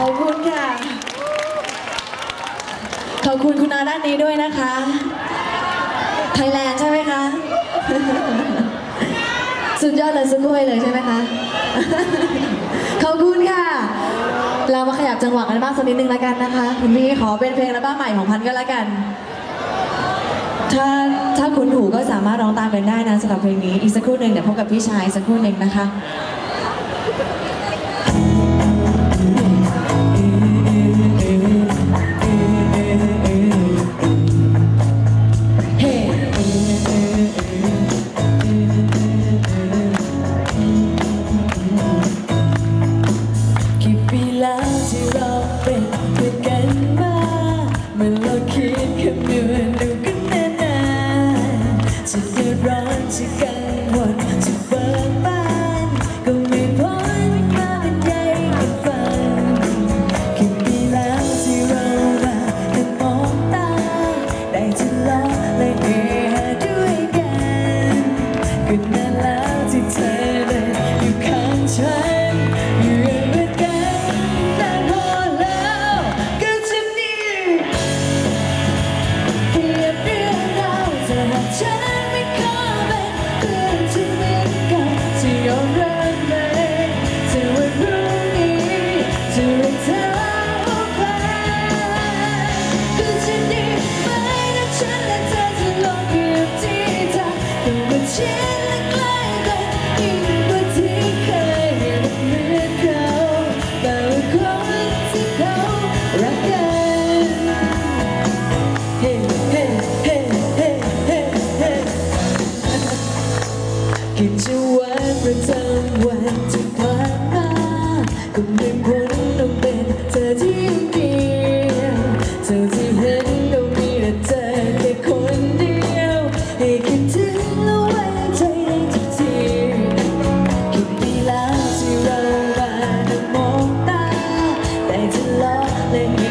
ขอบคุณค่ะ ขอบคุณคุณอาด้านนี้ด้วยนะคะ ไทยแลนด์ สุดยอดเลยสุดด้วยเลยใช่ไหมคะขอบคุณค่ะ เรามาขยับจังหวะกันบ้างสักนิดนึงแล้วกันนะคะคุณพี่ขอเป็นเพลงระบ้าใหม่ของพันก็แล้วกัน ถ้าถ้าคุณหูก็สามารถร้องตามกันได้นะสำหรับเพลงนี้อีกสักครู่หนึ่งเดี๋ยวพบกับพี่ชายสักครู่หนึ่งนะคะ ร้อนจะกังวลจะเบิด ก็ไม่พ้นต้องเป็นเธอที่เดียวเธอที่เห็นก็มีแต่เธแค่คนเดียวให้คิดถึงแล้วไว้ใจได้ทุกทีคิดดีแที่เรามาได้มองตาแต่ทะเลาะและ